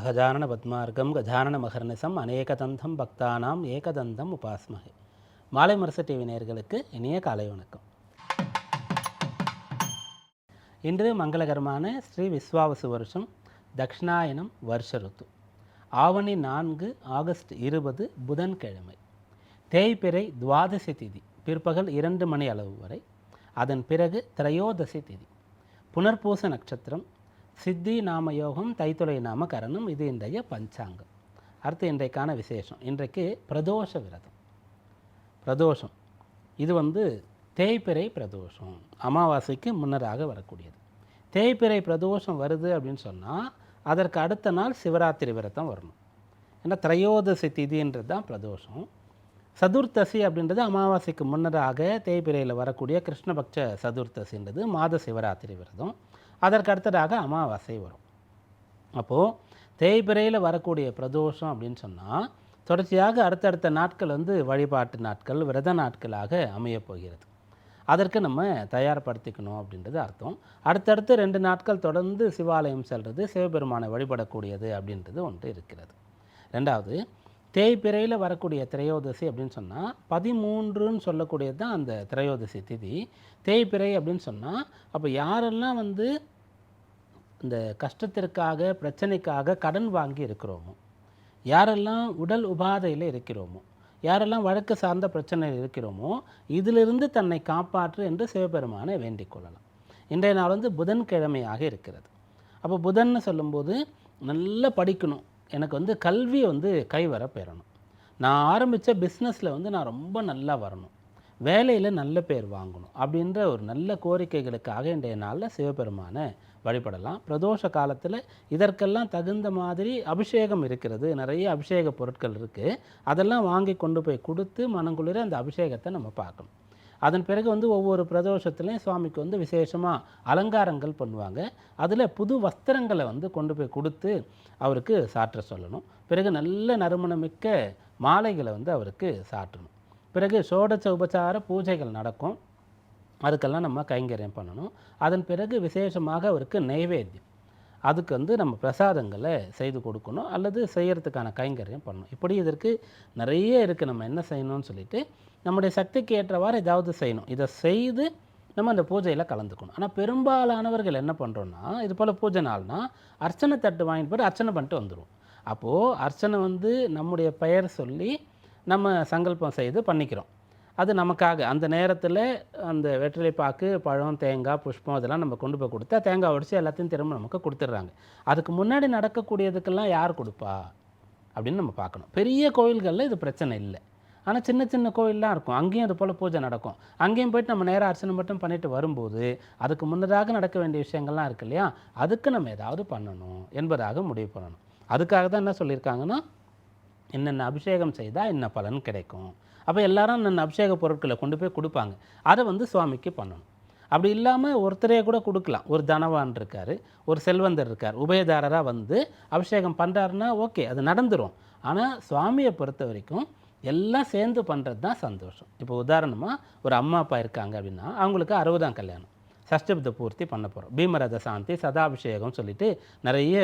அகஜானன பத்மார்க்கம் கஜானன மகர்நிசம் அநேகதந்தம் பக்தானாம் ஏகதந்தம் உபாஸ்மகை. மாலை முரசு டிவி நேர்களுக்கு இனிய காலை வணக்கம். இன்று மங்களகரமான ஸ்ரீ விஸ்வாவசு வருஷம் தக்ஷணாயனம் வருஷ ருத்து. ஆவணி நான்கு ஆகஸ்ட் இருபது புதன்கிழமை. தேய்பிறை துவாதசி திதி பிற்பகல் இரண்டு மணி அளவு வரை. அதன் பிறகு திரையோதசி திதி. புனர்பூச நட்சத்திரம் சித்தி நாம யோகம் தைத்துளை நாம கரணம் இது இன்றைய பஞ்சாங்கம். அடுத்து இன்றைக்கான விசேஷம். இன்றைக்கு பிரதோஷ விரதம். பிரதோஷம். இது வந்து தேய்பிறை பிரதோஷம். அமாவாசைக்கு முன்னராக வரக்கூடியது. தேய்பிறை பிரதோஷம் வருது அப்படின்னு சொன்னால் அதற்கு அடுத்த நாள் சிவராத்திரி விரதம் வரணும். ஏன்னா திரையோதசி திதின்றது தான் பிரதோஷம். சதுர்த்தசி அப்படின்றது அமாவாசைக்கு முன்னராக தேய்பிரையில் வரக்கூடிய கிருஷ்ணபக்ஷ சதுர்த்தசின்றது மாத சிவராத்திரி விரதம். அதற்கு அடுத்ததாக அமாவாசை வரும். அப்போது தேய்பிரையில் வரக்கூடிய பிரதோஷம் அப்படின்னு சொன்னால் தொடர்ச்சியாக அடுத்தடுத்த நாட்கள் வந்து வழிபாட்டு நாட்கள் விரத நாட்களாக அமையப் போகிறது. அதற்கு நம்ம தயார்படுத்திக்கணும் அப்படின்றது அர்த்தம். அடுத்தடுத்து ரெண்டு நாட்கள் தொடர்ந்து சிவாலயம் செல்வது சிவபெருமானை வழிபடக்கூடியது அப்படின்றது ஒன்று இருக்கிறது. ரெண்டாவது தேய்பிறையில் வரக்கூடிய திரையோதசி அப்படின்னு சொன்னால் பதிமூன்றுன்னு சொல்லக்கூடியது தான் அந்த திரையோதசி திதி. தேய்பிறை அப்படின்னு சொன்னால் அப்போ யாரெல்லாம் வந்து இந்த கஷ்டத்திற்காக பிரச்சனைக்காக கடன் வாங்கி இருக்கிறோமோ? யாரெல்லாம் உடல் உபாதையில் இருக்கிறோமோ? யாரெல்லாம் வழக்கு சார்ந்த பிரச்சனையில் இருக்கிறோமோ? இதிலிருந்து தன்னை காப்பாற்று என்று சிவபெருமானை வேண்டிக் கொள்ளலாம். இன்றைய நாள் வந்து புதன்கிழமையாக இருக்கிறது. அப்போ புதன்னு சொல்லும்போது நல்லா படிக்கணும். எனக்கு வந்து கல்வி வந்து கைவர பெறணும். நான் ஆரம்பித்த பிஸ்னஸில் வந்து நான் ரொம்ப நல்லா வரணும். வேலையில் நல்ல பேர் வாங்கணும் அப்படின்ற ஒரு நல்ல கோரிக்கைகளுக்காக இன்றைய நாளில் சிவபெருமானை வழிபடலாம். பிரதோஷ காலத்தில் இதற்கெல்லாம் தகுந்த மாதிரி அபிஷேகம் இருக்கிறது. நிறைய அபிஷேக பொருட்கள் இருக்குது அதெல்லாம் வாங்கி கொண்டு போய் கொடுத்து மனங்குளிர அந்த அபிஷேகத்தை நம்ம பார்க்கணும். அதன் பிறகு வந்து ஒவ்வொரு பிரதோஷத்துலேயும் சுவாமிக்கு வந்து விசேஷமாக அலங்காரங்கள் பண்ணுவாங்க. அதில் புது வஸ்திரங்களை வந்து கொண்டு போய் கொடுத்து அவருக்கு சாற்ற சொல்லணும். பிறகு நல்ல நறுமணமிக்க மாலைகளை வந்து அவருக்கு சாற்றணும். பிறகு சோடச உபச்சார பூஜைகள் நடக்கும். அதுக்கெல்லாம் நம்ம கைங்கரியம் பண்ணணும். அதன் பிறகு விசேஷமாக அவருக்கு நைவேத்தியம். அதுக்கு வந்து நம்ம பிரசாதங்களை செய்து கொடுக்கணும். அல்லது செய்கிறதுக்கான கைங்கரியம் பண்ணணும். இப்படி இதற்கு நிறைய இருக்குது நம்ம என்ன செய்யணும்னு சொல்லிட்டு நம்முடைய சக்திக்கு ஏற்றவாறு ஏதாவது செய்யணும். இதை செய்து நம்ம அந்த பூஜையில் கலந்துக்கணும். ஆனால் பெரும்பாலானவர்கள் என்ன பண்ணுறோன்னா இது போல் பூஜை நாள்னா அர்ச்சனை தட்டு வாங்கிட்டு போய் அர்ச்சனை பண்ணிட்டு வந்துடுவோம் அப்போது அர்ச்சனை வந்து நம்முடைய பெயர் சொல்லி நம்ம சங்கல்பம் செய்து பண்ணிக்கிறோம். அது நமக்காக. அந்த நேரத்தில் அந்த வெற்றிலை பாக்கு பழம் தேங்காய் புஷ்பம் இதெல்லாம் நம்ம கொண்டு போய் கொடுத்தா தேங்காய் உடச்சி எல்லாத்தையும் திரும்ப நமக்கு கொடுத்துட்றாங்க. அதுக்கு முன்னாடி நடக்கக்கூடியதுக்கெல்லாம் யார் கொடுப்பா? அப்படின்னு நம்ம பார்க்கணும். பெரிய கோயில்களில் இது பிரச்சனை இல்லை. ஆனால் சின்ன சின்ன கோயிலெலாம் இருக்கும். அங்கேயும் அது போல் பூஜை நடக்கும். அங்கேயும் போயிட்டு நம்ம நேராக அர்ச்சனை மட்டும் பண்ணிட்டு வரும்போது அதுக்கு முன்னதாக நடக்க வேண்டிய விஷயங்கள்லாம் இருக்கு இல்லையா? அதுக்கு நம்ம ஏதாவது பண்ணணும் என்பதாக முடிவு பண்ணணும். அதுக்காக தான் என்ன சொல்லியிருக்காங்கன்னா என்னென்ன அபிஷேகம் செய்தால் என்ன பலன் கிடைக்கும்? அப்போ எல்லாரும் நான் அபிஷேக பொருட்களை கொண்டு போய் கொடுப்பாங்க. அதை வந்து சுவாமிக்கு பண்ணணும். அப்படி இல்லாமல் ஒருத்தரே கூட கொடுக்கலாம். ஒரு தனவான் இருக்கார் ஒரு செல்வந்தர் இருக்கார் உபயதாரராக வந்து அபிஷேகம் பண்ணுறாருன்னா ஓகே அது நடந்துடும் ஆனால் சுவாமியை பொறுத்த வரைக்கும் எல்லாம் சேர்ந்து பண்ணுறது தான் சந்தோஷம். இப்போ உதாரணமாக ஒரு அம்மா அப்பா இருக்காங்க அப்படின்னா அவங்களுக்கு அறுபதாம் கல்யாணம். சஷ்டபத பூர்த்தி பண்ண போகிறோம் பீமரத சாந்தி சதாபிஷேகம் சொல்லிட்டு நிறைய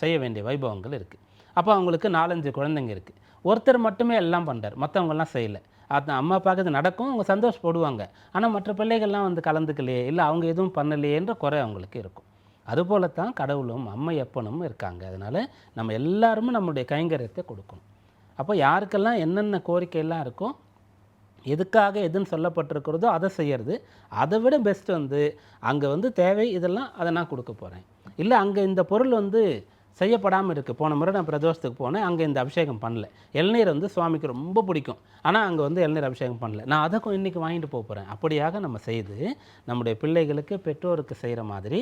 செய்ய வேண்டிய வைபவங்கள் இருக்குது அப்போ அவங்களுக்கு நாலஞ்சு குழந்தைங்க இருக்குது ஒருத்தர் மட்டுமே எல்லாம் பண்ணுறார் மற்றவங்கெல்லாம் செய்யலை. அது அம்மா அப்பாவுக்கு இது நடக்கும் அவங்க சந்தோஷப்படுவாங்க. ஆனால் மற்ற பிள்ளைகள்லாம் வந்து கலந்துக்கலையே இல்லை அவங்க எதுவும் பண்ணலையேன்ற குறை அவங்களுக்கு இருக்கும். அதுபோல தான் கடவுளும் அம்மை எப்பனும் இருக்காங்க. அதனால் நம்ம எல்லாருமே நம்முடைய கைங்கரியத்தை கொடுக்கணும். அப்போ யாருக்கெல்லாம் என்னென்ன கோரிக்கையெல்லாம் இருக்கோ எதுக்காக எதுன்னு சொல்லப்பட்டிருக்கிறதோ அதை செய்கிறது அதை விட பெஸ்ட் வந்து அங்கே வந்து தேவை இதெல்லாம் அதை நான் கொடுக்க போகிறேன் இல்லை அங்கே இந்த பொருள் வந்து செய்யப்படாமல் இருக்குது போன முறை நான் பிரதோஷத்துக்கு போனேன் அங்கே இந்த அபிஷேகம் பண்ணல. இளநீர் வந்து சுவாமிக்கு ரொம்ப பிடிக்கும். ஆனால் அங்கே வந்து இளநீர் அபிஷேகம் பண்ணல. நான் அதை இன்றைக்கி வாங்கிட்டு போக போகிறேன் அப்படியாக நம்ம செய்து நம்முடைய பிள்ளைகளுக்கு பெற்றோருக்கு செய்கிற மாதிரி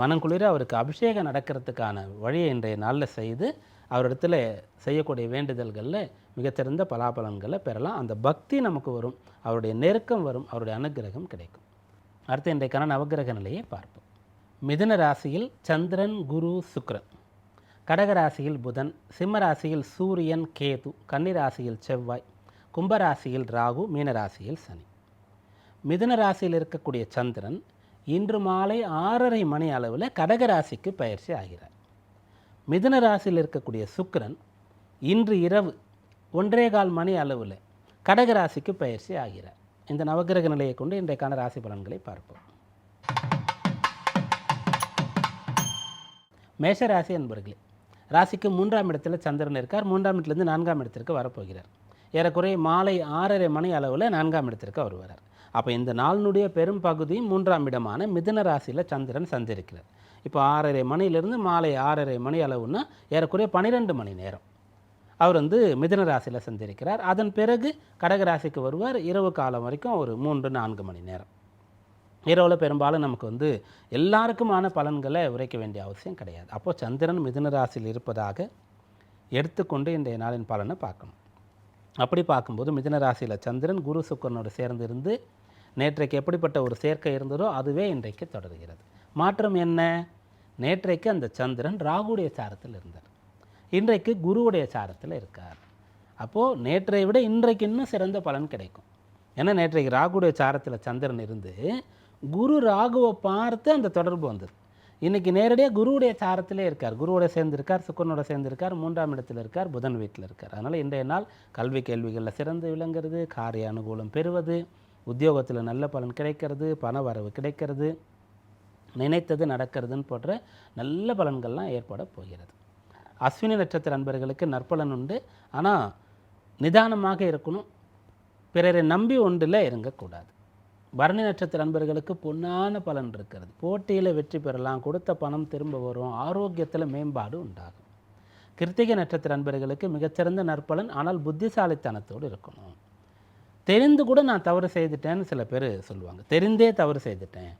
மனங்குளிர அவருக்கு அபிஷேகம் நடக்கிறதுக்கான வழியை இன்றைய நாளில் செய்து அவரிடத்துல செய்யக்கூடிய வேண்டுதல்களில் மிகச்சிறந்த பலாபலன்களை பெறலாம். அந்த பக்தி நமக்கு வரும். அவருடைய நெருக்கம் வரும். அவருடைய அனுக்கிரகம் கிடைக்கும். அடுத்து இன்றைக்கான நவகிரக நிலையை பார்ப்போம். மிதுன ராசியில் சந்திரன் குரு சுக்ரன் கடகராசியில் புதன் சிம்மராசியில் சூரியன் கேது கன்னிராசியில் செவ்வாய் கும்பராசியில் ராகு மீனராசியில் சனி. மிதுன ராசியில் இருக்கக்கூடிய சந்திரன் இன்று மாலை ஆறரை மணி அளவில் கடகராசிக்கு பயிற்சி ஆகிறார். மிதுன ராசியில் இருக்கக்கூடிய சுக்கரன் இன்று இரவு ஒன்றே கால் மணி அளவில் கடகராசிக்கு பயிற்சி ஆகிறார். இந்த நவகிரக நிலையை கொண்டு இன்றைக்கான ராசி பலன்களை பார்ப்போம். மேஷராசி என்பவர்களே ராசிக்கு மூன்றாம் இடத்துல சந்திரன் இருக்கார். மூன்றாம் இடத்துலேருந்து நான்காம் இடத்திற்கு வரப்போகிறார். ஏறக்குறைய மாலை ஆறரை மணி அளவில் நான்காம் இடத்திற்கு அவர் வரார். அப்போ இந்த நாளினுடைய பெரும் பகுதி மூன்றாம் இடமான மிதுன ராசியில் சந்திரன் சந்திருக்கிறார். இப்போ ஆறரை மணியிலிருந்து மாலை ஆறரை மணி அளவுன்னா ஏறக்குறைய பன்னிரெண்டு மணி நேரம் அவர் வந்து மிதுன ராசியில் சந்திருக்கிறார். அதன் பிறகு கடக ராசிக்கு வருவார். இரவு காலம் வரைக்கும் ஒரு மூன்று நான்கு மணி நேரம். இரவில் பெரும்பாலும் நமக்கு வந்து எல்லாருக்குமான பலன்களை உரைக்க வேண்டிய அவசியம் கிடையாது. அப்போது சந்திரன் மிதுன ராசியில் இருப்பதாக எடுத்துக்கொண்டு இன்றைய நாளின் பலனை பார்க்கணும். அப்படி பார்க்கும்போது மிதுன ராசியில் சந்திரன் குரு சுக்கரனோடு சேர்ந்து இருந்து நேற்றைக்கு எப்படிப்பட்ட ஒரு சேர்க்கை இருந்ததோ அதுவே இன்றைக்கு தொடர்கிறது. மாற்றம் என்ன? நேற்றைக்கு அந்த சந்திரன் ராகுடைய சாரத்தில் இருந்தார். இன்றைக்கு குருவுடைய சாரத்தில் இருக்கார். அப்போது நேற்றை விட இன்றைக்கு இன்னும் சிறந்த பலன் கிடைக்கும். ஏன்னா நேற்றைக்கு ராகுடைய சாரத்தில் சந்திரன் இருந்து குரு ராகுவை பார்த்து அந்த தொடர்பு வந்தது. இன்றைக்கி நேரடியாக குருவுடைய சாரத்திலே இருக்கார். குருவோட சேர்ந்திருக்கார் சுக்கரனோட சேர்ந்திருக்கார் மூன்றாம் இடத்தில் இருக்கார் புதன் வீட்டில் இருக்கார். அதனால் இன்றைய நாள் கல்வி கேள்விகளில் சிறந்து விளங்குறது காரிய அனுகூலம் பெறுவது உத்தியோகத்தில் நல்ல பலன் கிடைக்கிறது பண வரவு கிடைக்கிறது நினைத்தது நடக்கிறதுன்னு போன்ற நல்ல பலன்கள்லாம் ஏற்பட போகிறது. அஸ்வினி நட்சத்திர அன்பர்களுக்கு நற்பலன் உண்டு. ஆனால் நிதானமாக இருக்கணும். பிறரை நம்பி ஒன்றில் இறங்கக்கூடாது. பரணி நட்சத்திர அன்பர்களுக்கு பொன்னான பலன் இருக்கிறது. போட்டியில் வெற்றி பெறலாம் கொடுத்த பணம் திரும்ப வரும் ஆரோக்கியத்தில் மேம்பாடு உண்டாகும். கிருத்திகை நட்சத்திர அன்பர்களுக்கு மிகச்சிறந்த நற்பலன் ஆனால் புத்திசாலித்தனத்தோடு இருக்கணும். தெரிந்து கூட நான் தவறு செய்துட்டேன்னு சில பேர் சொல்லுவாங்க. தெரிந்தே தவறு செய்துட்டேன்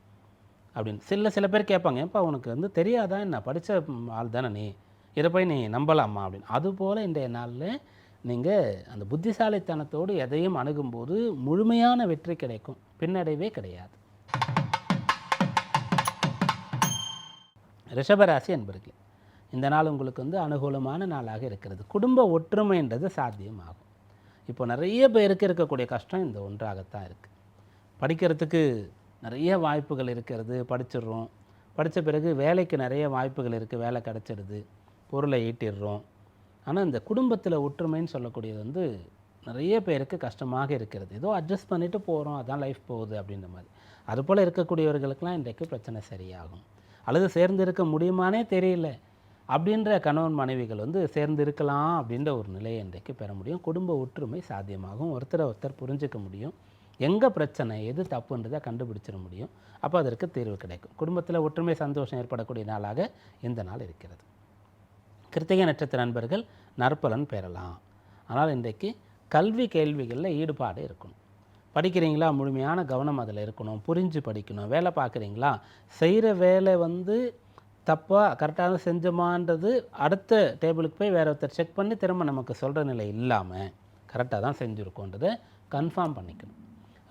அப்படின்னு. சில சில பேர் கேட்பாங்க ஏப்பா உனக்கு வந்து தெரியாதா? என்ன படித்த ஆள் தானே நீ இதை போய் நீ நம்பலாமா? அப்படின்னு. அதுபோல் இன்றைய நாளில் நீங்கள் அந்த புத்திசாலித்தனத்தோடு எதையும் அணுகும்போது முழுமையான வெற்றி கிடைக்கும். பின்னடைவே கிடையாது. ரிஷபராசி என்பர்களே இந்த நாள் உங்களுக்கு வந்து அனுகூலமான நாளாக இருக்கிறது. குடும்ப ஒற்றுமைன்றது சாத்தியமாகும். இப்போ நிறைய பேருக்கு இருக்கக்கூடிய கஷ்டம் இந்த ஒன்றாகத்தான் இருக்குது படிக்கிறதுக்கு நிறைய வாய்ப்புகள் இருக்கிறது படிச்சிடுறோம். படித்த பிறகு வேலைக்கு நிறைய வாய்ப்புகள் இருக்குது வேலை கிடச்சிடுது. பொருளை ஈட்டிடுறோம். ஆனால் இந்த குடும்பத்தில் ஒற்றுமைன்னு சொல்லக்கூடியது வந்து நிறைய பேருக்கு கஷ்டமாக இருக்கிறது. ஏதோ அட்ஜஸ்ட் பண்ணிட்டு போகிறோம் அதான் லைஃப் போகுது அப்படின்ற மாதிரி. அதுபோல் இருக்கக்கூடியவர்களுக்கெல்லாம் இன்றைக்கு பிரச்சனை சரியாகும். அல்லது சேர்ந்து இருக்க முடியுமானே தெரியல அப்படின்ற கணவன் மனைவிகள் வந்து சேர்ந்து இருக்கலாம் அப்படின்ற ஒரு நிலையை இன்றைக்கு பெற முடியும். குடும்ப ஒற்றுமை சாத்தியமாகும். ஒருத்தரை ஒருத்தர் புரிஞ்சுக்க முடியும். எங்கே பிரச்சனை எது தப்புன்றதை கண்டுபிடிச்சிட முடியும். அப்போ அதற்கு தீர்வு கிடைக்கும். குடும்பத்தில் ஒற்றுமை சந்தோஷம் ஏற்படக்கூடிய நாளாக இந்த நாள் இருக்கிறது. கிருத்திகை நட்சத்திர நண்பர்கள் நற்பலன் பெறலாம். ஆனால் இன்றைக்கு கல்வி கேள்விகளில் ஈடுபாடு இருக்கணும். படிக்கிறீங்களா? முழுமையான கவனம் அதில் இருக்கணும். புரிஞ்சு படிக்கணும். வேலை பார்க்குறீங்களா? செய்கிற வேலை வந்து தப்பாக கரெக்டாக செஞ்சோமான்றது அடுத்த டேபிளுக்கு போய் வேறு ஒருத்தர் செக் பண்ணி திரும்ப நமக்கு சொல்கிற நிலை இல்லாமல் கரெக்டாக தான் செஞ்சுருக்கோன்றதை கன்ஃபார்ம் பண்ணிக்கணும்.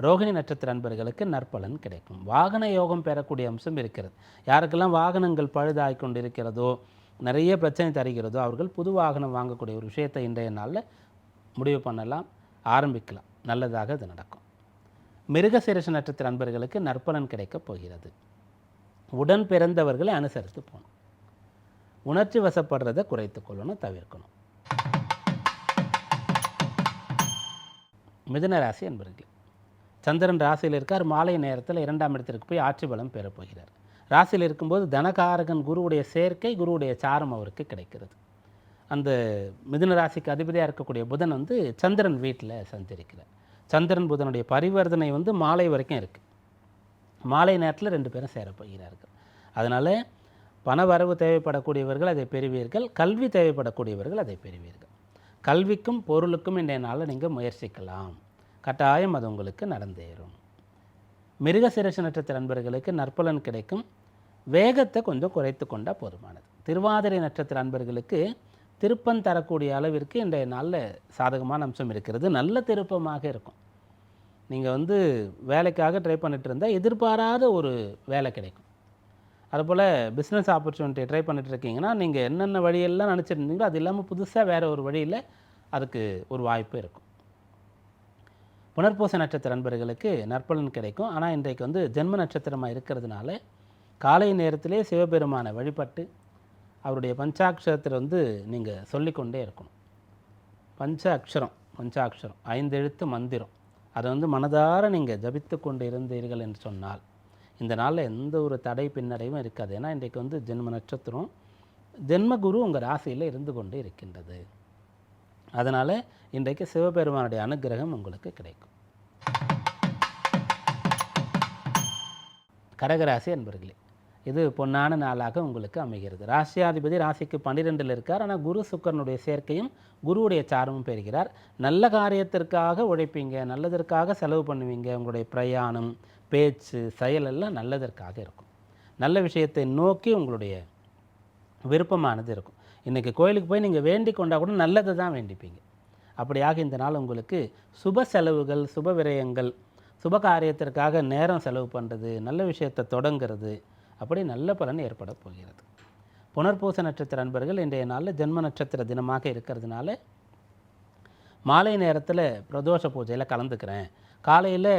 ரோகிணி நட்சத்திர அன்பர்களுக்கு நற்பலன் கிடைக்கும். வாகன யோகம் பெறக்கூடிய அம்சம் இருக்கிறது. யாருக்கெல்லாம் வாகனங்கள் பழுதாகி கொண்டு இருக்கிறதோ நிறைய பிரச்சனை தருகிறதோ அவர்கள் புது வாகனம் வாங்கக்கூடிய ஒரு விஷயத்தை இன்றைய நாளில் முடிவு பண்ணலாம் ஆரம்பிக்கலாம். நல்லதாக அது நடக்கும். மிருகசீரச நட்சத்திர நண்பர்களுக்கு நற்பலன் கிடைக்கப் போகிறது. உடன் பிறந்தவர்களை அனுசரித்து போகணும். உணர்ச்சி வசப்படுறதை குறைத்து கொள்ளணும் தவிர்க்கணும். மிதுன ராசி என்பர்கள் சந்திரன் ராசியில் இருக்கார். மாலை நேரத்தில் இரண்டாம் இடத்திற்கு போய் ஆட்சி பலம் பெறப்போகிறார் ராசியில் இருக்கும்போது தனகாரகன் குருவுடைய சேர்க்கை குருவுடைய சாரம் அவருக்கு கிடைக்கிறது. அந்த மிதுன ராசிக்கு அதிபதியாக இருக்கக்கூடிய புதன் வந்து சந்திரன் வீட்டில் சஞ்சரிக்கிறார். சந்திரன் புதனுடைய பரிவர்த்தனை வந்து மாலை வரைக்கும் இருக்குது மாலை நேரத்தில் ரெண்டு பேரும் சேரப்போகிறார்கள் அதனால் பண வரவு தேவைப்படக்கூடியவர்கள் அதை பெறுவீர்கள். கல்வி தேவைப்படக்கூடியவர்கள் அதை பெறுவீர்கள். கல்விக்கும் பொருளுக்கும் இன்றைய நாளில் நீங்கள் முயற்சிக்கலாம். கட்டாயம் அது உங்களுக்கு நடந்தேறும். மிருகசிரச நட்சத்திர அன்பர்களுக்கு நற்பலன் கிடைக்கும். வேகத்தை கொஞ்சம் குறைத்து கொண்டால் போதுமானது. திருவாதிரை நட்சத்திர அன்பர்களுக்கு திருப்பம் தரக்கூடிய அளவிற்கு இன்றைய நாளில் சாதகமான அம்சம் இருக்கிறது. நல்ல திருப்பமாக இருக்கும். நீங்கள் வந்து வேலைக்காக ட்ரை பண்ணிட்டு இருந்தால் எதிர்பாராத ஒரு வேலை கிடைக்கும். அதுபோல் பிஸ்னஸ் ஆப்பர்ச்சுனிட்டி ட்ரை பண்ணிட்டு இருக்கீங்கன்னா நீங்கள் என்னென்ன வழியெல்லாம் நினச்சிருந்தீங்களோ அது இல்லாமல் புதுசாக வேறு ஒரு வழியில் அதுக்கு ஒரு வாய்ப்பு இருக்கும். புனர்பூச நட்சத்திர நண்பர்களுக்கு நற்பலன் கிடைக்கும். ஆனால் இன்றைக்கு வந்து ஜென்ம நட்சத்திரமாக இருக்கிறதுனால காலை நேரத்திலே சிவபெருமானை வழிபட்டு அவருடைய பஞ்சாட்சரத்தில் வந்து நீங்கள் சொல்லிக்கொண்டே இருக்கணும். பஞ்ச அக்ஷரம் பஞ்சாட்சரம் ஐந்து எழுத்து மந்திரம். அதை வந்து மனதார நீங்கள் ஜபித்து கொண்டு இருந்தீர்கள் என்று சொன்னால் இந்த நாளில் எந்த ஒரு தடை பின்னடைவும் இருக்காது. ஏன்னா இன்றைக்கு வந்து ஜென்ம நட்சத்திரம் ஜென்மகுரு உங்கள் ராசியில் இருந்து கொண்டு இருக்கின்றது. அதனால் இன்றைக்கு சிவபெருமானுடைய அனுக்கிரகம் உங்களுக்கு கிடைக்கும். கடகராசி அன்பர்களே இது பொன்னான நாளாக உங்களுக்கு அமைகிறது. ராசியாதிபதி ராசிக்கு பன்னிரெண்டில் இருக்கார். ஆனால் குரு சுக்கரனுடைய சேர்க்கையும் குருவுடைய சாரமும் பெறுகிறார். நல்ல காரியத்திற்காக உழைப்பீங்க நல்லதற்காக செலவு பண்ணுவீங்க. உங்களுடைய பிரயாணம் பேச்சு செயல் எல்லாம் நல்லதற்காக இருக்கும். நல்ல விஷயத்தை நோக்கி உங்களுடைய விருப்பமானது இருக்கும். இன்றைக்கி கோயிலுக்கு போய் நீங்கள் வேண்டி கொண்டா கூட நல்லது தான் வேண்டிப்பீங்க. அப்படியாக இந்த நாள் உங்களுக்கு சுப செலவுகள் சுப விரயங்கள் சுப காரியத்திற்காக நேரம் செலவு பண்ணுறது நல்ல விஷயத்தை தொடங்கிறது அப்படி நல்ல பலன் ஏற்பட போகிறது. புனர்பூச நட்சத்திர அன்பர்கள் இன்றைய நாளில் ஜென்ம நட்சத்திர தினமாக இருக்கிறதுனால மாலை நேரத்தில் பிரதோஷ பூஜையில் கலந்துக்கிறேன். காலையில்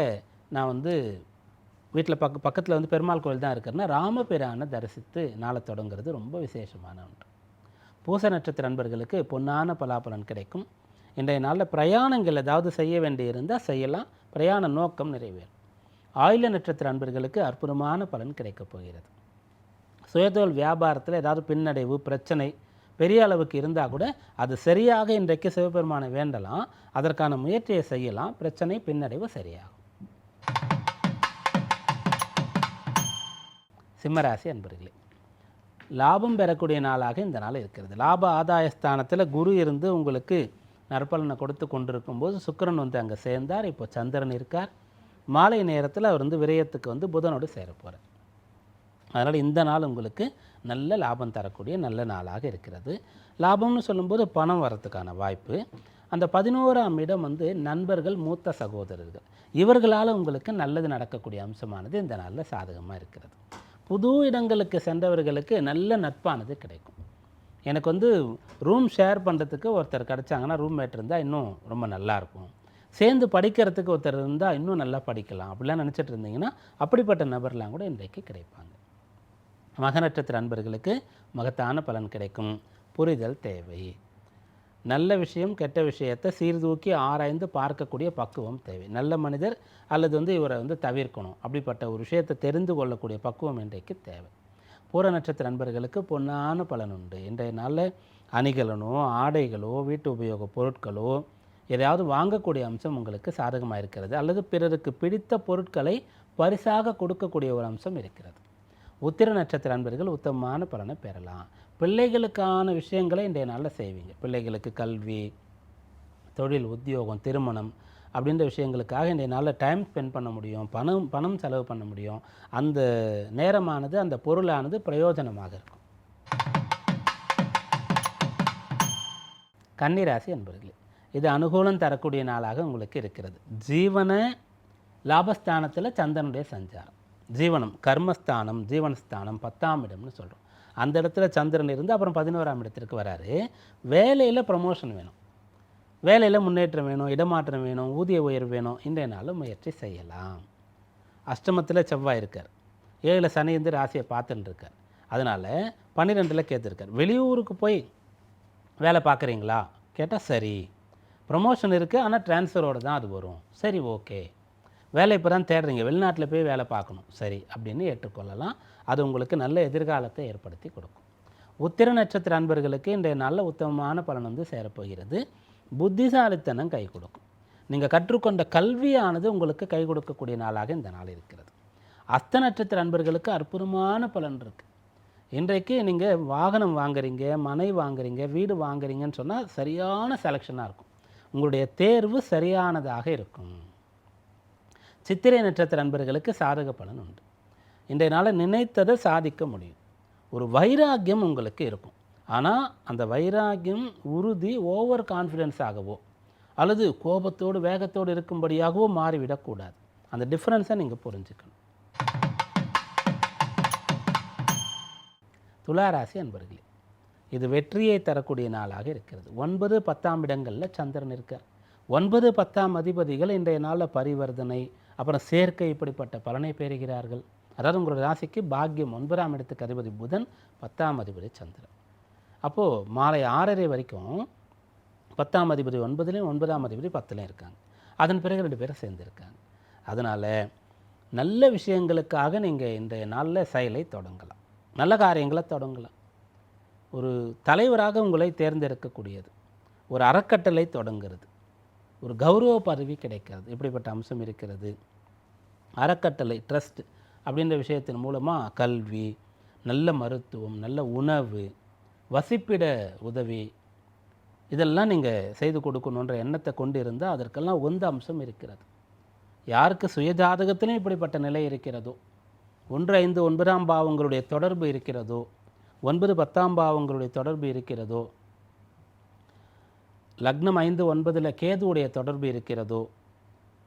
நான் வந்து வீட்டில் பக்க பக்கத்தில் வந்து பெருமாள் கோயில் தான் இருக்கிறேன்னா ராமபிரானை தரிசித்து நாளை தொடங்குறது ரொம்ப விசேஷமான ஒன்று. பூச நட்சத்திர அன்பர்களுக்கு பொன்னான பலாபலன் கிடைக்கும். இன்றைய நாளில் பிரயாணங்கள் ஏதாவது செய்ய வேண்டியிருந்தால் செய்யலாம். பிரயாண நோக்கம் நிறைவேறும். ஆயுள நட்சத்திர அன்பர்களுக்கு அற்புதமான பலன் கிடைக்கப் போகிறது. சுயதொழில் வியாபாரத்தில் ஏதாவது பின்னடைவு பிரச்சனை பெரிய அளவுக்கு இருந்தால் கூட அது சரியாக இன்றைக்கு சிவபெருமானை வேண்டலாம். அதற்கான முயற்சியை செய்யலாம். பிரச்சனை பின்னடைவு சரியாகும். சிம்மராசி அன்பர்களே லாபம் பெறக்கூடிய நாளாக இந்த நாள் இருக்கிறது. லாப ஆதாய ஸ்தானத்தில் குரு இருந்து உங்களுக்கு நற்பலனை கொடுத்து கொண்டிருக்கும் போது சுக்கிரன் வந்து அங்கே சேர்ந்தார். இப்போ சந்திரன் இருக்கார். மாலை நேரத்தில் அவர் வந்து விரயத்துக்கு வந்து புதனோடு சேர போகிறார் அதனால் இந்த நாள் உங்களுக்கு நல்ல லாபம் தரக்கூடிய நல்ல நாளாக இருக்கிறது. லாபம்னு சொல்லும்போது பணம் வரத்துக்கான வாய்ப்பு. அந்த பதினோராம் இடம் வந்து நண்பர்கள் மூத்த சகோதரர்கள். இவர்களால் உங்களுக்கு நல்லது நடக்கக்கூடிய அம்சமானது இந்த நாளில் சாதகமாக இருக்கிறது. புது இடங்களுக்கு சென்றவர்களுக்கு நல்ல நட்பானது கிடைக்கும். எனக்கு வந்து ரூம் ஷேர் பண்ணுறதுக்கு ஒருத்தர் கிடச்சாங்கன்னா ரூம்மேட் இருந்தால் இன்னும் ரொம்ப நல்லாயிருக்கும் சேர்ந்து படிக்கிறதுக்கு ஒருத்தர் இருந்தால் இன்னும் நல்லா படிக்கலாம். அப்படிலாம் நினச்சிட்டு இருந்தீங்கன்னா அப்படிப்பட்ட நபர்லாம் கூட இன்றைக்கு கிடைப்பாங்க. மக நட்சத்திர அன்பர்களுக்கு மகத்தான பலன் கிடைக்கும். புரிதல் தேவை. நல்ல விஷயம் கெட்ட விஷயத்தை சீர்தூக்கி ஆராய்ந்து பார்க்கக்கூடிய பக்குவம் தேவை. நல்ல மனிதர் அல்லது வந்து இவரை வந்து தவிர்க்கணும். அப்படிப்பட்ட ஒரு விஷயத்தை தெரிந்து கொள்ளக்கூடிய பக்குவம் இன்றைக்கு தேவை. பூர நட்சத்திர நண்பர்களுக்கு பொன்னான பலன் உண்டு. இன்றைய நாளில் அணிகலனோ ஆடைகளோ வீட்டு உபயோக பொருட்களோ எதையாவது வாங்கக்கூடிய அம்சம் உங்களுக்கு சாதகமாக இருக்கிறது. அல்லது பிறருக்கு பிடித்த பொருட்களை பரிசாக கொடுக்கக்கூடிய ஒரு அம்சம் இருக்கிறது. உத்திர நட்சத்திர அன்பர்கள் உத்தமமான பலனை பெறலாம். பிள்ளைகளுக்கான விஷயங்களை இன்றைய நாளில் செய்வீங்க. பிள்ளைகளுக்கு கல்வி தொழில் உத்தியோகம் திருமணம் அப்படின்ற விஷயங்களுக்காக இன்றைய நாளில் டைம் ஸ்பெண்ட் பண்ண முடியும். பணம் பணம் செலவு பண்ண முடியும். அந்த நேரமானது அந்த பொருளானது பிரயோஜனமாக இருக்கும். கன்னிராசி அன்பர்களே இது அனுகூலம் தரக்கூடிய நாளாக உங்களுக்கு இருக்கிறது. ஜீவன லாபஸ்தானத்தில் சந்திரனுடைய சஞ்சாரம். ஜீவனம் கர்மஸ்தானம் ஜீவனஸ்தானம் பத்தாம் இடம்னு சொல்கிறோம் அந்த இடத்துல சந்திரன் இருந்து அப்புறம் பதினோராம் இடத்திற்கு வராரு. வேலையில் ப்ரமோஷன் வேணும். வேலையில் முன்னேற்றம் வேணும் இடமாற்றம் வேணும் ஊதிய உயர்வு வேணும். இன்றைய நாளும் முயற்சி செய்யலாம். அஷ்டமத்தில் செவ்வாய் இருக்கார். ஏழில் சனி இருந்து ராசியை பார்த்துட்டு இருக்கார் அதனால் பன்னிரெண்டில் கேத்திருக்கார் வெளியூருக்கு போய் வேலை பார்க்குறீங்களா? கேட்டால் சரி. ப்ரமோஷன் இருக்குது ஆனால் ட்ரான்ஸ்ஃபரோடு தான் அது வரும். சரி ஓகே வேலை இப்போ தான் தேடுறீங்க. வெளிநாட்டில் போய் வேலை பார்க்கணும். சரி அப்படின்னு ஏற்றுக்கொள்ளலாம். அது உங்களுக்கு நல்ல எதிர்காலத்தை ஏற்படுத்தி கொடுக்கும். உத்திர நட்சத்திர அன்பர்களுக்கு இன்றைய நல்ல உத்தமமான பலன் வந்து சேரப்போகிறது. புத்திசாலித்தனம் கை கொடுக்கும். நீங்கள் கற்றுக்கொண்ட கல்வியானது உங்களுக்கு கை கொடுக்கக்கூடிய நாளாக இந்த நாள் இருக்கிறது. அஸ்த நட்சத்திர அன்பர்களுக்கு அற்புதமான பலன் இருக்குது இன்றைக்கு நீங்கள் வாகனம் வாங்குறீங்க மனை வாங்குறீங்க வீடு வாங்குறீங்கன்னு சொன்னால் சரியான செலெக்ஷனாக இருக்கும். உங்களுடைய தேர்வு சரியானதாக இருக்கும். சித்திரை நட்சத்திர அன்பர்களுக்கு சாதக பலன் உண்டு. இன்றைய நாளில் நினைத்ததை சாதிக்க முடியும். ஒரு வைராக்கியம் உங்களுக்கு இருக்கும். ஆனால் அந்த வைராக்கியம் உறுதி ஓவர் கான்ஃபிடென்ஸாகவோ அல்லது கோபத்தோடு வேகத்தோடு இருக்கும்படியாகவோ மாறிவிடக்கூடாது அந்த டிஃப்ரென்ஸை நீங்கள் புரிஞ்சுக்கணும். துளாராசி அன்பர்களே இது வெற்றியை தரக்கூடிய நாளாக இருக்கிறது. ஒன்பது பத்தாம் இடங்களில் சந்திரன் இருக்கார். ஒன்பது பத்தாம் அதிபதிகள் இன்றைய நாளில் பரிவர்த்தனை அப்புறம் சேர்க்கை இப்படிப்பட்ட பலனை பெறுகிறார்கள். அதாவது உங்களோட ராசிக்கு பாக்கியம் ஒன்பதாம் இடத்துக்கு அதிபதி புதன் பத்தாம் அதிபதி சந்திரன். அப்போது மாலை ஆறரை வரைக்கும் பத்தாம் அதிபதி ஒன்பதுலேயும் ஒன்பதாம் அதிபதி பத்துலேயும் இருக்காங்க. அதன் பிறகு ரெண்டு பேரும் சேர்ந்துருக்காங்க. அதனால் நல்ல விஷயங்களுக்காக நீங்கள் இன்றைய நாளில் செயலை தொடங்கலாம். நல்ல காரியங்களை தொடங்கலாம். ஒரு தலைவராக உங்களை தேர்ந்தெடுக்கக்கூடியது. ஒரு அறக்கட்டளை தொடங்குறது. ஒரு கௌரவ பதவி கிடைக்கிறது இப்படிப்பட்ட அம்சம் இருக்கிறது அறக்கட்டளை ட்ரஸ்ட் அப்படின்ற விஷயத்தின் மூலமாக கல்வி நல்ல மருத்துவம் நல்ல உணவு வசிப்பிட உதவி இதெல்லாம் நீங்கள் செய்து கொடுக்கணுன்ற எண்ணத்தை கொண்டு இருந்தால் அதற்கெல்லாம் உந்த அம்சம் இருக்கிறது. யாருக்கு சுயஜாதகத்திலும் இப்படிப்பட்ட நிலை இருக்கிறதோ ஒன்று ஐந்து ஒன்பதாம் பாவங்களுடைய தொடர்பு இருக்கிறதோ ஒன்பது பத்தாம் பாவங்களுடைய தொடர்பு இருக்கிறதோ லக்னம் ஐந்து ஒன்பதில் கேதுவுடைய தொடர்பு இருக்கிறதோ?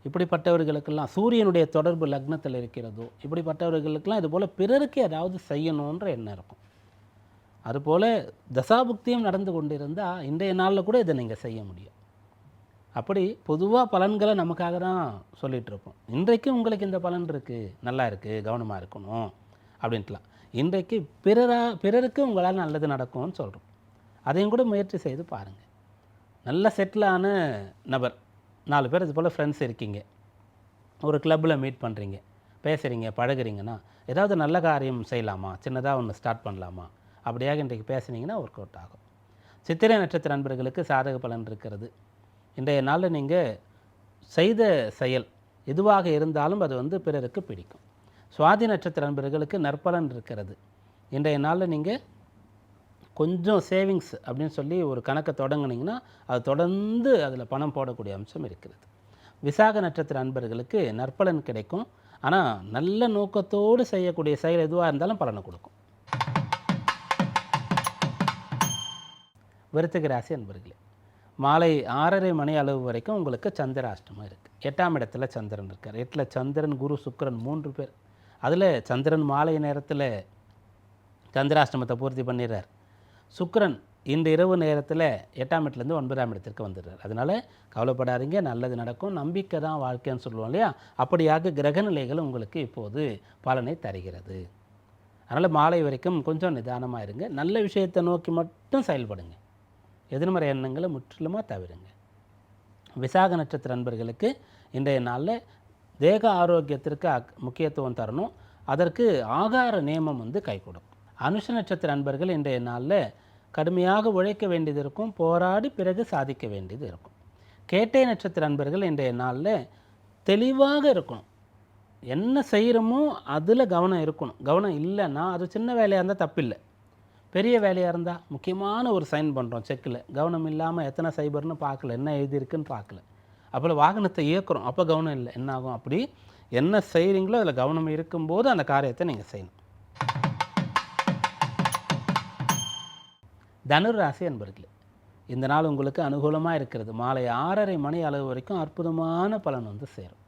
இப்படிப்பட்டவர்களுக்கெல்லாம் சூரியனுடைய தொடர்பு லக்னத்தில் இருக்கிறதோ? இப்படிப்பட்டவர்களுக்கெல்லாம் இதுபோல் பிறருக்கு ஏதாவது செய்யணுன்ற எண்ணம் இருக்கும். அதுபோல் தசாபுக்தியும் நடந்து கொண்டிருந்தால் இன்றைய நாளில் கூட இதை நீங்கள் செய்ய முடியும். அப்படி பொதுவாக பலன்களை நமக்காக தான் சொல்லிகிட்ருப்போம் இன்றைக்கும் இன்றைக்கு உங்களுக்கு இந்த பலன் இருக்குது நல்லா இருக்குது கவனமாக இருக்கணும் அப்படின்ட்டுலாம். இன்றைக்கு பிறரா பிறருக்கு உங்களால் நல்லது நடக்கும்னு சொல்கிறோம் அதையும் கூட முயற்சி செய்து பாருங்கள் நல்ல செட்டிலான நபர். நாலு பேர் இது போல் ஃப்ரெண்ட்ஸ் இருக்கீங்க. ஒரு கிளப்பில் மீட் பண்ணுறீங்க பேசுகிறீங்க பழகுறீங்கன்னா ஏதாவது நல்ல காரியம் செய்யலாமா? சின்னதாக ஒன்று ஸ்டார்ட் பண்ணலாமா? அப்படியாக இன்றைக்கு பேசுனீங்கன்னா ஒர்க் அவுட் ஆகும். சித்திரை நட்சத்திர நண்பர்களுக்கு சாதக பலன் இருக்கிறது. இன்றைய நாளில் நீங்கள் செய்த செயல் எதுவாக இருந்தாலும் அது வந்து பிறருக்கு பிடிக்கும். சுவாதி நட்சத்திர நண்பர்களுக்கு நற்பலன் இருக்கிறது. இன்றைய நாளில் நீங்கள் கொஞ்சம் சேவிங்ஸ் அப்படின்னு சொல்லி ஒரு கணக்கை தொடங்கினீங்கன்னா அது தொடர்ந்து அதில் பணம் போடக்கூடிய அம்சம் இருக்கிறது. விசாக நட்சத்திர அன்பர்களுக்கு நற்பலன் கிடைக்கும். ஆனால் நல்ல நோக்கத்தோடு செய்யக்கூடிய செயல் எதுவாக இருந்தாலும் பலனை கொடுக்கும். விருச்சிக ராசி அன்பர்களே மாலை ஆறரை மணி அளவு வரைக்கும் உங்களுக்கு சந்திராஷ்டமம் இருக்குது எட்டாம் இடத்துல சந்திரன் இருக்கார். எட்டில் சந்திரன் குரு சுக்கரன் மூன்று பேர். அதில் சந்திரன் மாலை நேரத்தில் சந்திராஷ்டமத்தை பூர்த்தி பண்ணிடுறார். சுக்கரன் இந்த இரவு நேரத்தில் எட்டாம் இடத்துலேருந்து ஒன்பதாம் இடத்திற்கு வந்துடுறார். அதனால் கவலைப்படாதீங்க நல்லது நடக்கும் நம்பிக்கை தான் வாழ்க்கைன்னு சொல்லுவோம் இல்லையா? அப்படியாக கிரகநிலைகள் உங்களுக்கு இப்போது பலனை தருகிறது. அதனால் மாலை வரைக்கும் கொஞ்சம் நிதானமாக இருங்க. நல்ல விஷயத்தை நோக்கி மட்டும் செயல்படுங்க. எதிர்மறை எண்ணங்களை முற்றிலுமாக தவிருங்க. விசாக நட்சத்திர நண்பர்களுக்கு இன்றைய நாளில் தேக ஆரோக்கியத்திற்கு அக்- முக்கியத்துவம் தரணும். அதற்கு ஆகார நியமம் வந்து கை அனுஷ நட்சத்திர நண்பர்கள் இன்றைய நாளில் கடுமையாக உழைக்க வேண்டியது இருக்கும் போராடி பிறகு சாதிக்க வேண்டியது இருக்கும். கேட்டை நட்சத்திர நண்பர்கள் இன்றைய நாளில் தெளிவாக இருக்கணும். என்ன செய்கிறோமோ அதில் கவனம் இருக்கணும். கவனம் இல்லைன்னா அது சின்ன வேலையாக இருந்தால் தப்பில்லை. பெரிய வேலையாக இருந்தால் முக்கியமான ஒரு சைன் பண்ணுறோம் செக்கில் கவனம் இல்லாமல் எத்தனை சைபர்னு பார்க்கல என்ன எழுதியிருக்குன்னு பார்க்கல. அப்போ வாகனத்தை இயக்குறோம். அப்போ கவனம் இல்லை. என்ன ஆகும் அப்படி என்ன செய்கிறீங்களோ அதில் கவனம் இருக்கும்போது அந்த காரியத்தை நீங்கள் செய்யணும். தனுர் ராசி அன்பர்களே இந்த நாள் உங்களுக்கு அனுகூலமாக இருக்கிறது. மாலை ஆறரை மணி அளவு வரைக்கும் அற்புதமான பலன் வந்து சேரும்.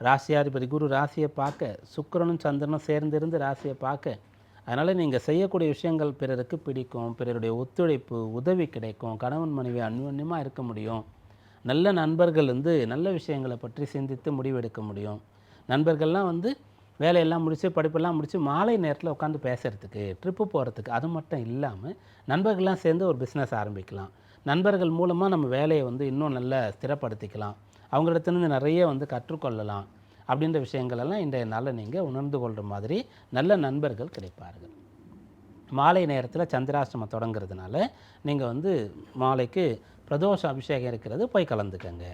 ராசியாதிபதி குரு ராசியை பார்க்க சுக்கரனும் சந்திரனும் சேர்ந்திருந்து ராசியை பார்க்க அதனால் நீங்கள் செய்யக்கூடிய விஷயங்கள் பிறருக்கு பிடிக்கும். பிறருடைய ஒத்துழைப்பு உதவி கிடைக்கும். கணவன் மனைவி அந்யோன்யமாக இருக்க முடியும். நல்ல நண்பர்கள் வந்து நல்ல விஷயங்களை பற்றி சிந்தித்து முடிவெடுக்க முடியும். நண்பர்கள்லாம் வந்து வேலையெல்லாம் முடித்து படிப்பெல்லாம் முடித்து மாலை நேரத்தில் உட்காந்து பேசுகிறதுக்கு ட்ரிப்பு போகிறதுக்கு அது மட்டும் இல்லாமல் நண்பர்கள்லாம் சேர்ந்து ஒரு பிஸ்னஸ் ஆரம்பிக்கலாம். நண்பர்கள் மூலமாக நம்ம வேலையை வந்து இன்னும் நல்லா ஸ்திரப்படுத்திக்கலாம். அவங்களிடத்துலேருந்து நிறைய வந்து கற்றுக்கொள்ளலாம். அப்படின்ற விஷயங்களெல்லாம் இன்றைய நாளில் நீங்கள் உணர்ந்து கொள்கிற மாதிரி நல்ல நண்பர்கள் கிடைப்பார்கள். மாலை நேரத்தில் சந்திராஷ்டமம் தொடங்குறதுனால நீங்கள் வந்து மாலைக்கு பிரதோஷ அபிஷேகம் இருக்கிறது போய் கலந்துக்கங்க.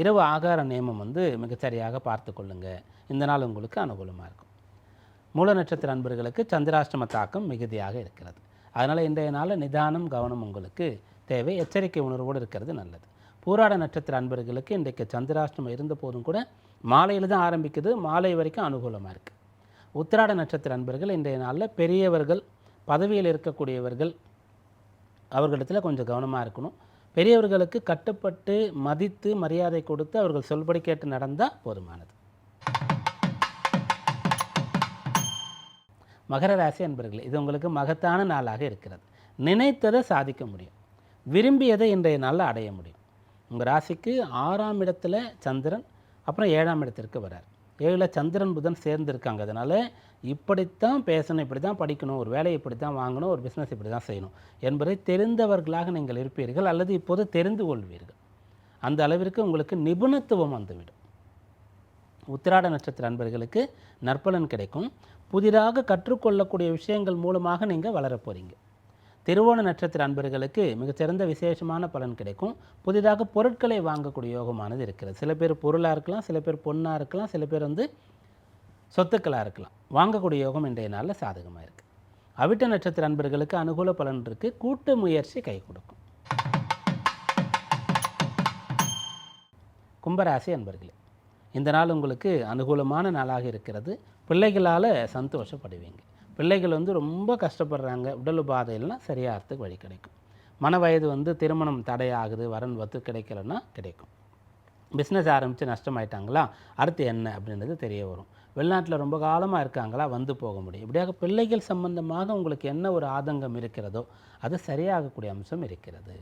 இரவு ஆகார நியமம் வந்து மிகச்சரியாக பார்த்து கொள்ளுங்க இந்த நாள் உங்களுக்கு அனுகூலமாக இருக்கும். மூல நட்சத்திர அன்பர்களுக்கு சந்திராஷ்டம தாக்கம் மிகுதியாக இருக்கிறது. அதனால் இன்றைய நாளில் நிதானம் கவனம் உங்களுக்கு தேவை. எச்சரிக்கை உணர்வோடு இருக்கிறது நல்லது. பூராட நட்சத்திர அன்பர்களுக்கு இன்றைக்கு சந்திராஷ்டமம் இருந்த போதும் கூட மாலையில் தான் ஆரம்பிக்குது. மாலை வரைக்கும் அனுகூலமாக இருக்குது உத்திராட நட்சத்திர அன்பர்கள் இன்றைய நாளில் பெரியவர்கள் பதவியில் இருக்கக்கூடியவர்கள் அவர்களிடத்தில் கொஞ்சம் கவனமாக இருக்கணும். பெரியவர்களுக்கு கட்டுப்பட்டு மதித்து மரியாதை கொடுத்து அவர்கள் சொல்படி கேட்டு நடந்தால் போதுமானது. மகர ராசி அன்பர்களே இது உங்களுக்கு மகத்தான நாளாக இருக்கிறது. நினைத்ததை சாதிக்க முடியும். விரும்பியதை இன்றைய நாளில் அடைய முடியும். உங்கள் ராசிக்கு ஆறாம் இடத்துல சந்திரன் அப்புறம் ஏழாம் இடத்திற்கு வரார். ஏழில் சந்திரன் புதன் சேர்ந்துருக்காங்க. அதனால் இப்படித்தான் பேசணும் இப்படி தான் படிக்கணும் ஒரு வேலையை இப்படி தான் வாங்கணும் ஒரு பிஸ்னஸ் இப்படி தான் செய்யணும் என்பதை தெரிந்தவர்களாக நீங்கள் இருப்பீர்கள் அல்லது இப்போது தெரிந்து கொள்வீர்கள். அந்த அளவிற்கு உங்களுக்கு நிபுணத்துவம் வந்துவிடும். உத்திராட நட்சத்திர அன்பர்களுக்கு நற்பலன் கிடைக்கும். புதிதாக கற்றுக்கொள்ளக்கூடிய விஷயங்கள் மூலமாக நீங்கள் வளர போகிறீங்க திருவோண நட்சத்திர அன்பர்களுக்கு மிகச்சிறந்த விசேஷமான பலன் கிடைக்கும். புதிதாக பொருட்களை வாங்கக்கூடிய யோகமானது இருக்கிறது. சில பேர் பொருளாக இருக்கலாம் சில பேர் பொண்ணாக இருக்கலாம் சில பேர் வந்து சொத்துக்களாக இருக்கலாம். வாங்கக்கூடிய யோகம் இன்றைய நாளில் சாதகமாக இருக்குது அவிட்ட நட்சத்திர அன்பர்களுக்கு அனுகூல பலன் இருக்குது கூட்டு முயற்சி கை கொடுக்கும். கும்பராசி அன்பர்களே இந்த நாள் உங்களுக்கு அனுகூலமான நாளாக இருக்கிறது. பிள்ளைகளால் சந்தோஷப்படுவீங்க. பிள்ளைகள் வந்து ரொம்ப கஷ்டப்படுறாங்க. உடல் உபாதையெல்லாம் சரியாகிறதுக்கு வழி கிடைக்கும். மன வயது வந்து திருமணம் தடையாகுது வரன் வத்து கிடைக்கலன்னா கிடைக்கும். பிஸ்னஸ் ஆரம்பித்து நஷ்டமாயிட்டாங்களா? அடுத்து என்ன அப்படின்றது தெரிய வரும். வெளிநாட்டில் ரொம்ப காலமாக இருக்காங்களா? வந்து போக முடியும். இப்படியாக பிள்ளைகள் சம்பந்தமாக உங்களுக்கு என்ன ஒரு ஆதங்கம் இருக்கிறதோ அது சரியாகக்கூடிய அம்சம் இருக்கிறது.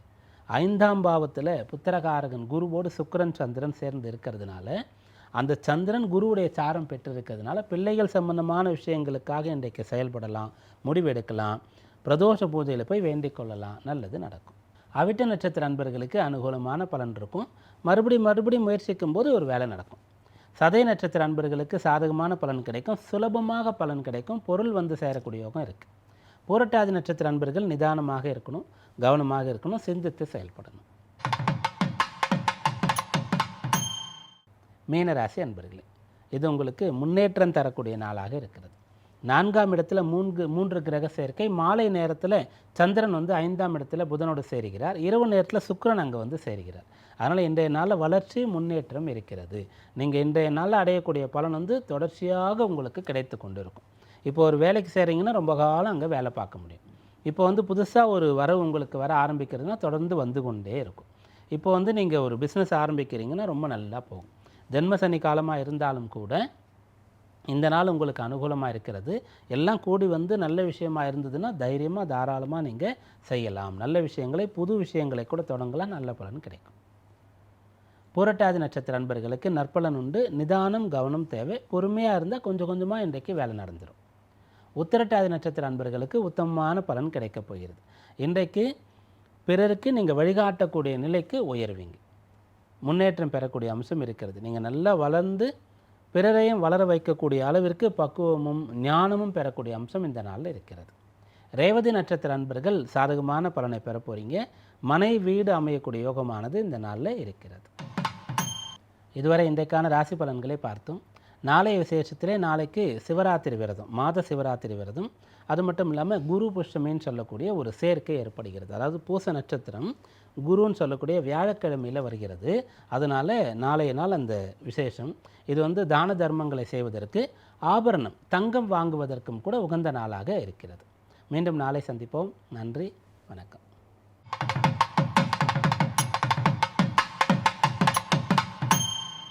ஐந்தாம் பாவத்தில் புத்திரகாரகன் குருவோடு சுக்கரன் சந்திரன் சேர்ந்து இருக்கிறதுனால அந்த சந்திரன் குருவுடைய சாரம் பெற்றிருக்கிறதுனால பிள்ளைகள் சம்பந்தமான விஷயங்களுக்காக இன்றைக்கு செயல்படலாம் முடிவெடுக்கலாம் பிரதோஷ பூஜையில் போய் வேண்டிக் கொள்ளலாம் நல்லது நடக்கும். அவிட்ட நட்சத்திர அன்பர்களுக்கு அனுகூலமான பலன் இருக்கும். மறுபடி மறுபடி முயற்சிக்கும் போது ஒரு வேலை நடக்கும். சதய நட்சத்திர அன்பர்களுக்கு சாதகமான பலன் கிடைக்கும். சுலபமாக பலன் கிடைக்கும். பொருள் வந்து சேரக்கூடிய யோகம் இருக்குது பூரட்டாதி நட்சத்திர அன்பர்கள் நிதானமாக இருக்கணும் கவனமாக இருக்கணும் சிந்தித்து செயல்படணும். மீனராசி அன்பர்களே இது உங்களுக்கு முன்னேற்றம் தரக்கூடிய நாளாக இருக்கிறது. நான்காம் இடத்துல மூன்று மூன்று கிரக சேர்க்கை மாலை நேரத்தில் சந்திரன் வந்து ஐந்தாம் இடத்துல புதனோடு சேருகிறார். இரவு நேரத்தில் சுக்கிரன் அங்கே வந்து சேருகிறார். அதனால் இன்றைய நாளில் வளர்ச்சி முன்னேற்றம் இருக்கிறது. நீங்கள் இன்றைய நாளில் அடையக்கூடிய பலன் வந்து தொடர்ச்சியாக உங்களுக்கு கிடைத்து கொண்டு இருக்கும் இப்போ ஒரு வேலைக்கு சேரீங்கன்னா ரொம்ப காலம் அங்கே வேலை பார்க்க முடியும். இப்போ வந்து புதுசாக ஒரு வரவு உங்களுக்கு வர ஆரம்பிக்கிறதுனா தொடர்ந்து வந்து கொண்டே இருக்கும். இப்போ வந்து நீங்கள் ஒரு பிஸ்னஸ் ஆரம்பிக்கிறீங்கன்னா ரொம்ப நல்லா போகும். ஜென்மசனி காலமாக இருந்தாலும் கூட இந்த நாள் உங்களுக்கு அனுகூலமாக இருக்கிறது. எல்லாம் கூடி வந்து நல்ல விஷயமா இருந்ததுன்னா தைரியமாக தாராளமாக நீங்கள் செய்யலாம். நல்ல விஷயங்களை புது விஷயங்களை கூட தொடங்கலாம். நல்ல பலன் கிடைக்கும். புரட்டாதி நட்சத்திர அன்பர்களுக்கு நற்பலன் உண்டு. நிதானம் கவனம் தேவை. பொறுமையாக இருந்தால் கொஞ்சம் கொஞ்சமாக இன்றைக்கு வேலை நடந்துடும் உத்திரட்டாதி நட்சத்திர அன்பர்களுக்கு உத்தமமான பலன் கிடைக்கப் போகிறது. இன்றைக்கு பிறருக்கு நீங்கள் வழிகாட்டக்கூடிய நிலைக்கு உயர்வீங்க. முன்னேற்றம் பெறக்கூடிய அம்சம் இருக்கிறது. நீங்கள் நல்லா வளர்ந்து பிறரையும் வளர வைக்கக்கூடிய அளவிற்கு பக்குவமும் ஞானமும் பெறக்கூடிய அம்சம் இந்த நாளில் இருக்கிறது. ரேவதி நட்சத்திர அன்பர்கள் சாதகமான பலனை பெற போகிறீங்க மனை வீடு அமையக்கூடிய யோகமானது இந்த நாளில் இருக்கிறது. இதுவரை இன்றைக்கான ராசி பலன்களை பார்த்தோம். நாளைய விசேஷத்திலே நாளைக்கு சிவராத்திரி விரதம் மாத சிவராத்திரி விரதம். அது மட்டும் இல்லாமல் குரு புஷ்டமின்னு சொல்லக்கூடிய ஒரு சேர்க்கை ஏற்படுகிறது. அதாவது பூச நட்சத்திரம் குருன்னு சொல்லக்கூடிய வியாழக்கிழமையில் வருகிறது. அதனால் நாளைய நாள் அந்த விசேஷம். இது வந்து தான தர்மங்களை செய்வதற்கு ஆபரணம் தங்கம் வாங்குவதற்கும் கூட உகந்த நாளாக இருக்கிறது. மீண்டும் நாளை சந்திப்போம். நன்றி வணக்கம்.